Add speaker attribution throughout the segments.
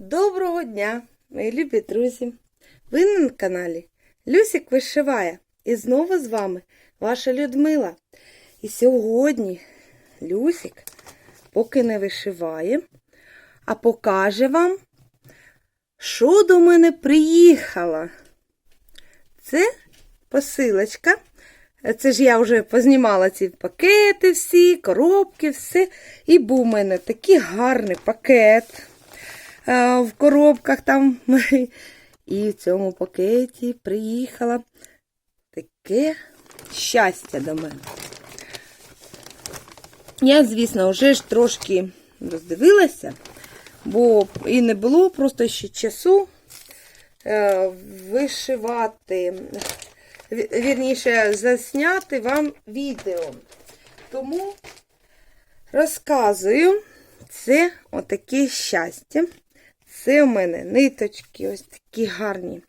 Speaker 1: Доброго дня, мої любі друзі! Ви на каналі Люсік вишиває. І знову з вами ваша Людмила. І сьогодні Люсік поки не вишиває, а покаже вам, що до мене приїхало. Це посилочка. Це ж я вже познімала ці пакети всі, коробки, все. І був у мене такий гарний пакет в коробках там. І в цьому пакеті приїхало таке щастя до мене. Я, звісно, вже ж трошки роздивилася, бо і не було просто ще часу е, вишивати, вірніше, засняти вам відео. Тому розказую, це отаке щастя. Це у мене ниточки, ось такі гарні.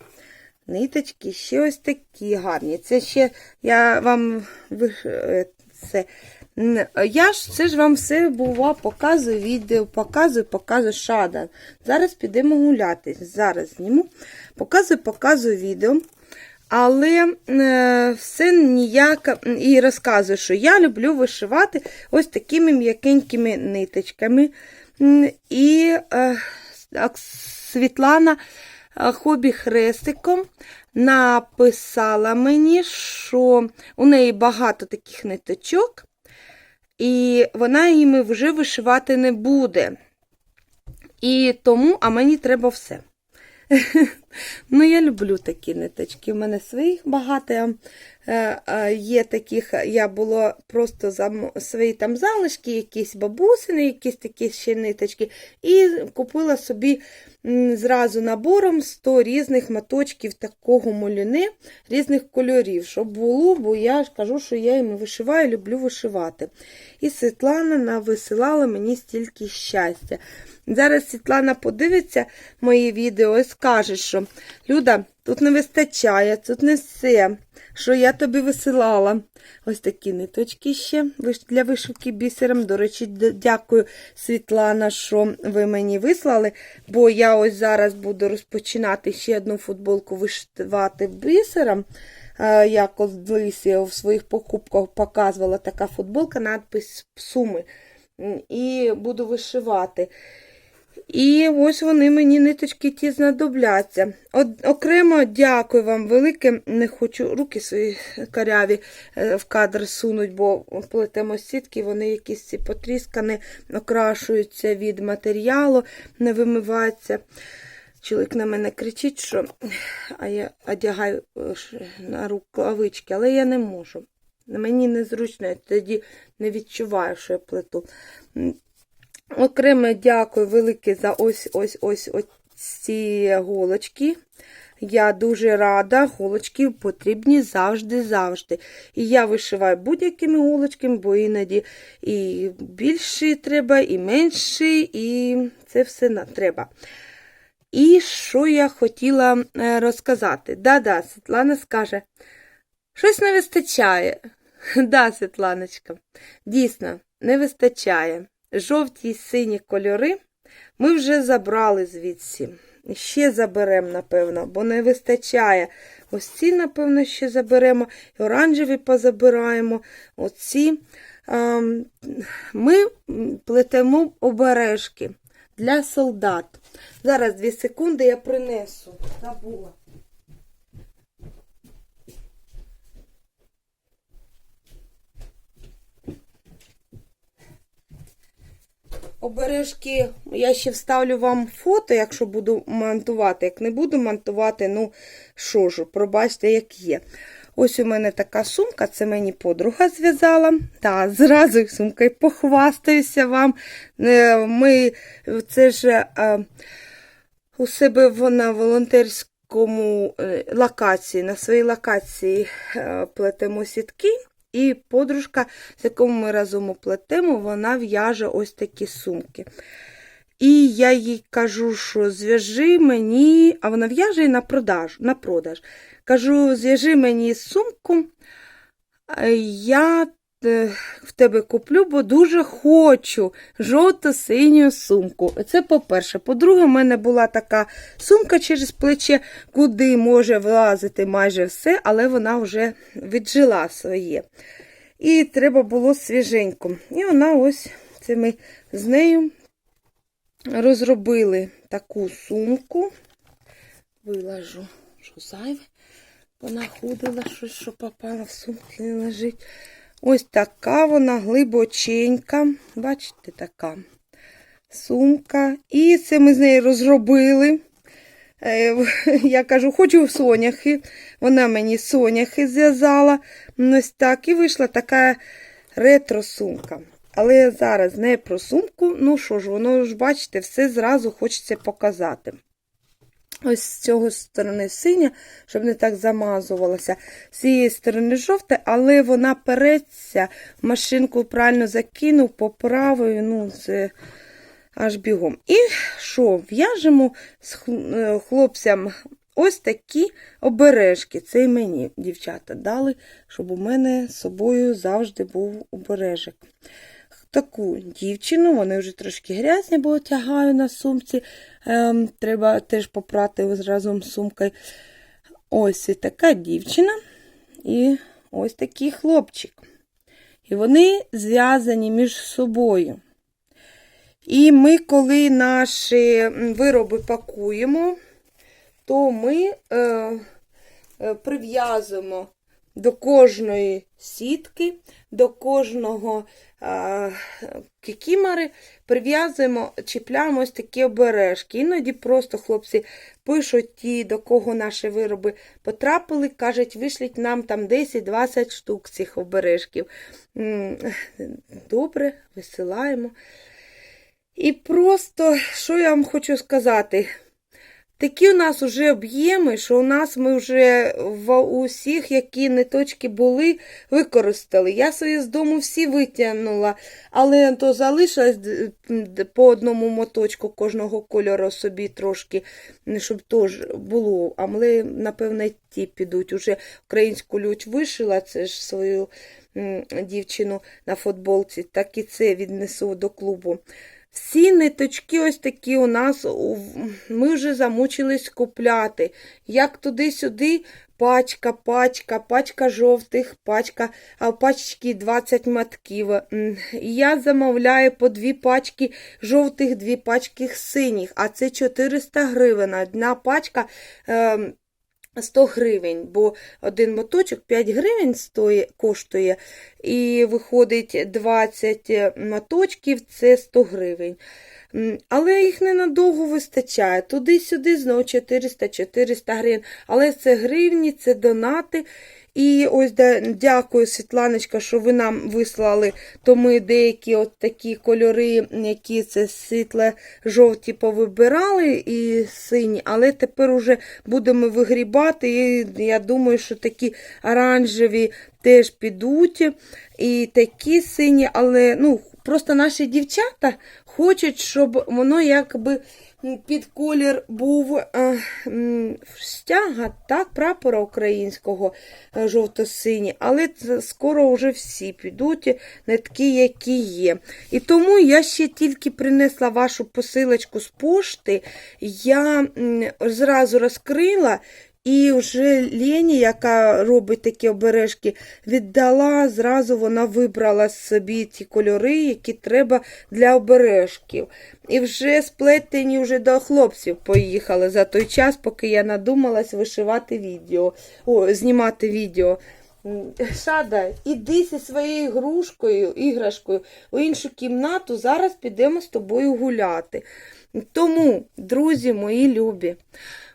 Speaker 1: Ниточки ще ось такі гарні. Це ще я вам е, це. Я ж це ж вам все бува, показую відео, показую, показую шада. Зараз підемо гуляти. Зараз зніму. Показую, показую відео. Але е, все ніяк і розказую, що я люблю вишивати ось такими м'якенькими ниточками. І е, Світлана хобі хрестиком написала мені, що у неї багато таких ниточок, і вона їми вже вишивати не буде. І тому, а мені треба все. Ну, я люблю такі ниточки. У мене своїх багато є таких, я було просто за свої там залишки, якісь бабусини, якісь такі ще ниточки. І купила собі зразу набором 100 різних моточків такого молюни, різних кольорів, щоб було, бо я ж кажу, що я їм вишиваю, люблю вишивати. І Світлана нависилала мені стільки щастя. Зараз Світлана подивиться мої відео і скаже, що Люда, тут не вистачає, тут не все, що я тобі висилала. Ось такі ниточки ще для вишивки бісером. До речі, дякую, Світлана, що ви мені вислали, бо я ось зараз буду розпочинати ще одну футболку вишивати бісером. Е, Я колись в своїх покупках показувала така футболка, надпис Суми. І буду вишивати. І ось вони мені ниточки ті знадобляться. От, окремо дякую вам велике. Не хочу руки свої каряві е, в кадр сунуть, бо плетемо сітки, вони якісь ці потріскані, окрашуються від матеріалу, не вимиваються. Чоловік на мене кричить, що а я одягаю е, на рукавички, але я не можу. Мені незручно, я тоді не відчуваю, що я плету. М, Окремо дякую велике за ось ось ось ось ці голочки. Я дуже рада, голочки потрібні завжди-завжди. І я вишиваю будь-якими голочками, бо іноді і більші треба, і менші, і це все треба. І що я хотіла е, розказати? Да-да, Світлана скаже, щось не вистачає. Да, Світланочка, дійсно, не вистачає. Жовті й сині кольори ми вже забрали звідси. Ще заберемо, напевно, бо не вистачає. Ось ці, напевно, ще заберемо, і оранжеві позабираємо. Оці. Ем, Ми плетемо обережки для солдат. Зараз дві секунди я принесу. Забула. Обережки, я ще вставлю вам фото, якщо буду монтувати. Як не буду монтувати, ну що ж, пробачте, як є. Ось у мене така сумка, це мені подруга зв'язала. Та, зразу сумкою похвастаюся вам. Е, Ми це ж е, у себе на волонтерському е, локації, на своїй локації плетемо сітки. І подружка, з якою ми разом оплатимо, вона в'яже ось такі сумки. І я їй кажу, що зв'яжи мені, а вона в'яже на продаж, на продаж. Кажу, зв'яжи мені сумку, е, я в тебе куплю, бо дуже хочу жовто-синю сумку. Це по-перше. По-друге, в мене була така сумка через плече, куди може влазити майже все, але вона вже віджила своє. І треба було свіженько. І вона ось це ми з нею розробили таку сумку. Вилажу, що зайве. Понаходила щось, що попало в сумку, не лежить. Ось така вона глибоченька. Бачите, така сумка. І це ми з нею розробили. Е, Я кажу, хочу в соняхи. Вона мені соняхи зв'язала. Ось так. І вийшла така ретро-сумка. Але зараз не про сумку. Ну що ж, воно ж, бачите, все зразу хочеться показати. Ось з цього сторони синя, щоб не так замазувалося. З цієї сторони жовте, але вона переться, машинку правильно закинув, поправив, ну, це аж бігом. І що? В'яжемо з е, хлопцям ось такі обережки. Це й мені дівчата дали, щоб у мене з собою завжди був обережок таку дівчину, вони вже трошки грязні, бо тягаю на сумці. Ем, треба теж попрати разом з сумкою. Ось і така дівчина і ось такий хлопчик. І вони зв'язані між собою. І ми, коли наші вироби пакуємо, то ми е, е, прив'язуємо до кожної сітки, до кожного кікімори, прив'язуємо, чіпляємо ось такі обережки. Іноді просто хлопці пишуть ті, до кого наші вироби потрапили, кажуть, вишліть нам там 10-20 штук цих обережків. Добре, висилаємо. І просто, що я вам хочу сказати? Такі у нас вже об'єми, що у нас ми вже в усіх, які ниточки були, використали. Я свої з дому всі витягнула, але то залишилось д- по одному моточку кожного кольору собі трошки, щоб теж було. А ми, напевно, ті підуть. Уже українську лють вишила, це ж свою дівчину на футболці, так і це віднесу до клубу. Всі ниточки ось такі у нас, ми вже замучились купляти. Як туди-сюди, пачка, пачка, пачка жовтих, пачка, а в пачці 20 матків. Я замовляю по дві пачки жовтих, дві пачки синіх, а це 400 гривень. Одна пачка. Ем, 100 гривень, бо один моточок 5 гривень стоїть, коштує, і виходить 20 моточків, це 100 гривень. Але їх ненадовго вистачає. Туди-сюди знову 400-400 гривень. Але це гривні, це донати. І ось дякую, Світланочка, що ви нам вислали. То ми деякі от такі кольори, які це світло-жовті повибирали і сині, але тепер уже будемо вигрібати. І я думаю, що такі оранжеві теж підуть. І такі сині, але ну, просто наші дівчата хочуть, щоб воно якби під колір був е, стяга, так, прапора українського е, жовто-синій, але скоро вже всі підуть, не такі, які є. І тому я ще тільки принесла вашу посилочку з пошти, я зразу розкрила. І вже Лені, яка робить такі обережки, віддала, зразу вона вибрала собі ті кольори, які треба для обережків. І вже сплетені вже до хлопців поїхали за той час, поки я надумалась вишивати відео, о, знімати відео. Шада, іди зі своєю грушкою, іграшкою у іншу кімнату, зараз підемо з тобою гуляти. Тому, друзі мої любі,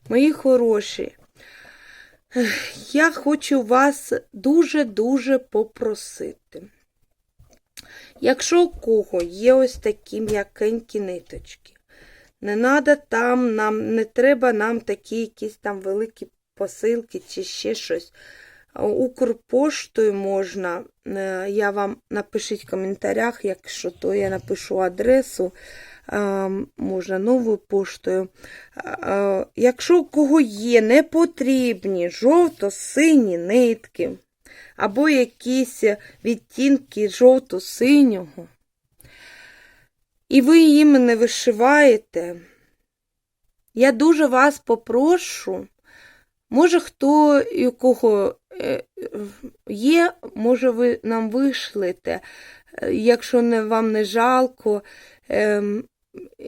Speaker 1: мої хороші, я хочу вас дуже-дуже попросити. Якщо у кого є ось такі м'якенькі ниточки, не надо там, нам, не треба нам такі якісь там великі посилки чи ще щось. Укрпоштою можна, е, я вам напишіть в коментарях, якщо то я напишу адресу, можна новою поштою. Якщо у кого є непотрібні жовто-сині нитки, або якісь відтінки жовто-синього, і ви їм не вишиваєте, я дуже вас попрошу, може, хто у кого е, є, може, ви нам вишлете, е, якщо не, вам не жалко.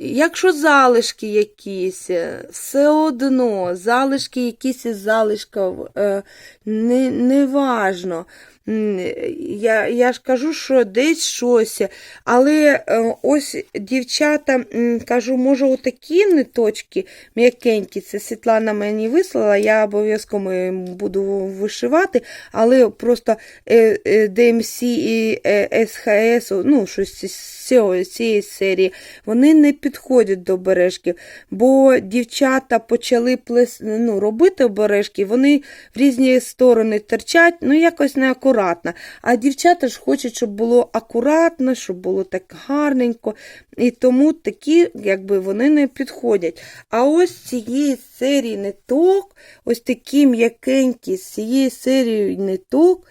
Speaker 1: Якщо залишки якісь, е, все одно, залишки якісь із залишків, е, не, не важно. Я, я ж кажу, що десь щось, але е, ось дівчата, кажу, може, отакі ниточки м'якенькі, це Світлана мені вислала, я обов'язково буду вишивати, але просто е, е, DMC і е, СХС, ну, щось з цієї серії, вони не підходять до бережків, бо дівчата почали плес, ну, робити обережки, вони в різні сторони терчать, ну якось неакуратно. А дівчата ж хочуть, щоб було акуратно, щоб було так гарненько. І тому такі, якби вони не підходять. А ось цієї серії ниток, ось такі м'якенькі, з цієї серії ниток.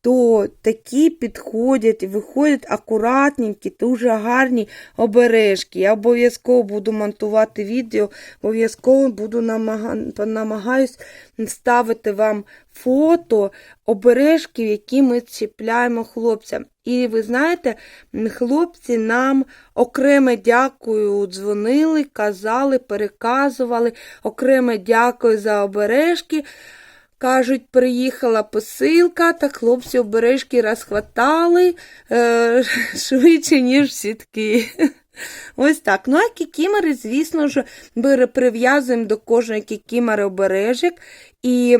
Speaker 1: То такі підходять і виходять акуратненькі, дуже гарні обережки. Я обов'язково буду монтувати відео, обов'язково буду намага... намагаюсь ставити вам фото обережків, які ми чіпляємо хлопцям. І ви знаєте, хлопці нам окреме дякую дзвонили, казали, переказували, окреме дякую за обережки. Кажуть, приїхала посилка, та хлопці обережки розхватали е, швидше, ніж сітки. Ось так. Ну, а кікімери, звісно ж, прив'язуємо до кожної кікімери обережок. І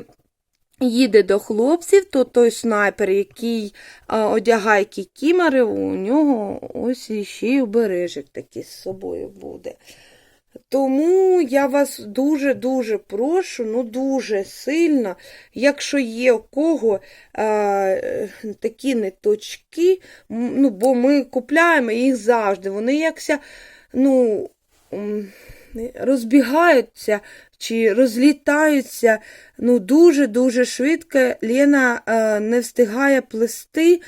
Speaker 1: їде до хлопців, то той снайпер, який а, одягає кікімери, у нього ось іще й обережок такий з собою буде. Тому я вас дуже-дуже прошу, ну дуже сильно, якщо є у кого е, такі ниточки, ну, бо ми купляємо їх завжди, вони якся, ну, розбігаються чи розлітаються ну, дуже-дуже швидко. Лена е, не встигає плести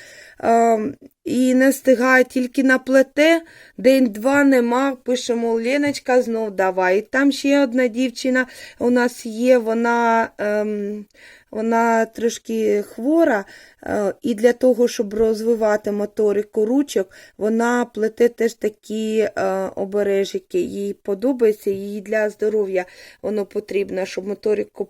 Speaker 1: е, і не встигає тільки на плете. День-два нема, пишемо Леночка, знов давай. Там ще одна дівчина у нас є, вона. ем, вона трошки хвора, е, і для того, щоб розвивати моторику ручок, вона плете теж такі е, обережики. Їй подобається, їй для здоров'я воно потрібно, щоб моторику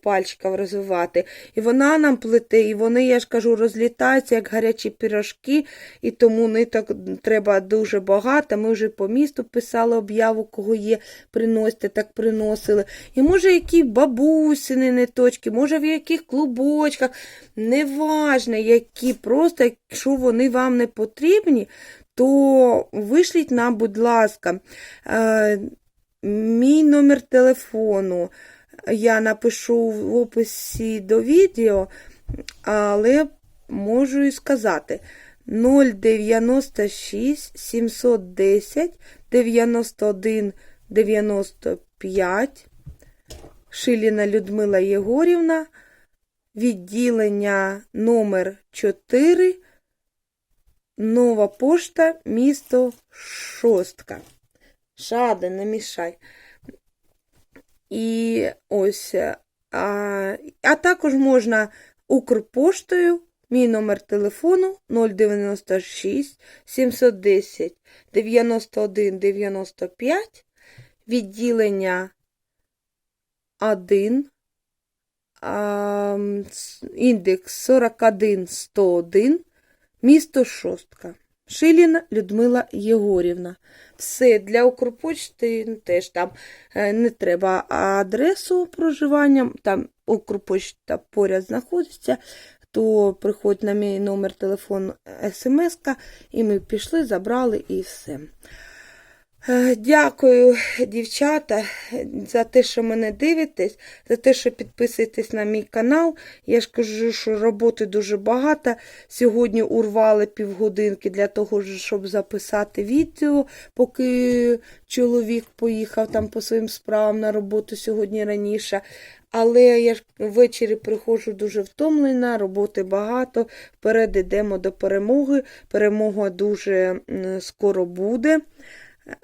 Speaker 1: пальчиків розвивати. І вона нам плете, і вони, я ж кажу, розлітаються, як гарячі пірожки, і тому ниток треба дуже багато. Ми вже по місту писали об'яву, кого є, приносите, так приносили. І може, які бабусини ниточки, може в яких клубочках, неважно які, просто якщо вони вам не потрібні, то вишліть нам, будь ласка, е, мій номер телефону. Я напишу в описі до відео, але можу і сказати 096 710 91 95 Шиліна Людмила Єгорівна, відділення номер 4, Нова пошта, місто Шостка. Шаде, не мішай. І ось, а, а також можна Укрпоштою, мій номер телефону 096 710 91 95, відділення 1, а, індекс 41 101, місто Шостка. Шиліна Людмила Єгорівна. Все для Укрпочти ну, теж там е, не треба адресу проживання, там Укрпочта поряд знаходиться, то приходь на мій номер телефону смс і ми пішли, забрали і все. Е, Дякую, дівчата, за те, що мене дивитесь, за те, що підписуєтесь на мій канал. Я ж кажу, що роботи дуже багато. Сьогодні урвали півгодинки для того, щоб записати відео, поки чоловік поїхав там по своїм справам на роботу сьогодні раніше. Але я ж ввечері приходжу дуже втомлена, роботи багато. Вперед йдемо до перемоги. Перемога дуже скоро буде.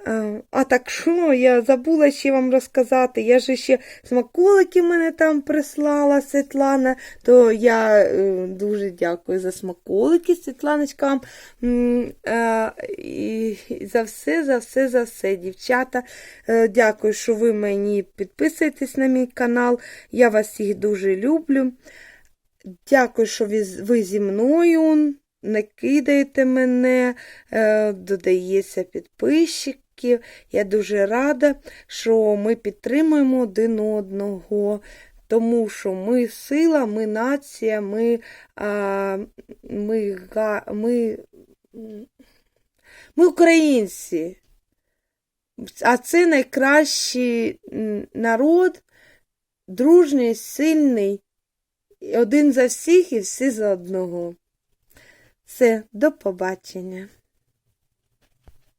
Speaker 1: Е, А так що, я забула ще вам розказати. Я же ще смаколики мене там прислала Світлана, то я е, дуже дякую за смаколики Світланочкам. Е, І за все, за все, за все, дівчата. Дякую, що ви мені підписуєтесь на мій канал. Я вас всіх дуже люблю. Дякую, що ви зі мною. Не кидаєте мене, е, додається підписчиків. Я дуже рада, що ми підтримуємо один одного, тому що ми сила, ми нація, ми, а, ми, га- ми, ми українці. А це найкращий народ, дружний, сильний, один за всіх і всі за одного. Все, до побачення.